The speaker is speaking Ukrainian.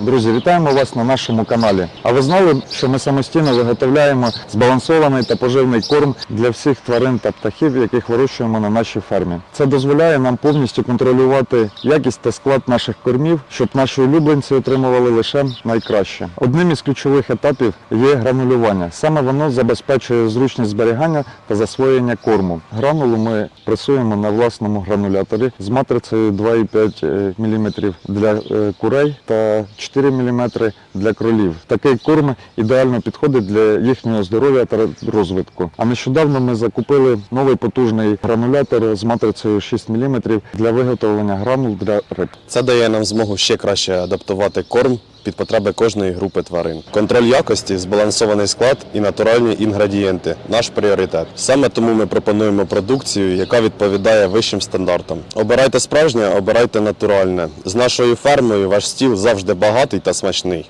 Друзі, вітаємо вас на нашому каналі. А ви знали, що ми самостійно виготовляємо збалансований та поживний корм для всіх тварин та птахів, яких вирощуємо на нашій фермі. Це дозволяє нам повністю контролювати якість та склад наших кормів, щоб наші улюбленці отримували лише найкраще. Одним із ключових етапів є гранулювання. Саме воно забезпечує зручність зберігання та засвоєння корму. Гранулу ми пресуємо на власному грануляторі з матрицею 2,5 мм для е, курей та 4 мм для кролів. Такий корм ідеально підходить для їхнього здоров'я та розвитку. А нещодавно ми закупили новий потужний гранулятор з матрицею 6 мм для виготовлення гранул для риб. Це дає нам змогу ще краще адаптувати корм під потреби кожної групи тварин. Контроль якості, збалансований склад і натуральні інгредієнти наш пріоритет. Саме тому ми пропонуємо продукцію, яка відповідає вищим стандартам. Обирайте справжнє, обирайте натуральне. З нашою фермою ваш стіл завжди багатий та смачний.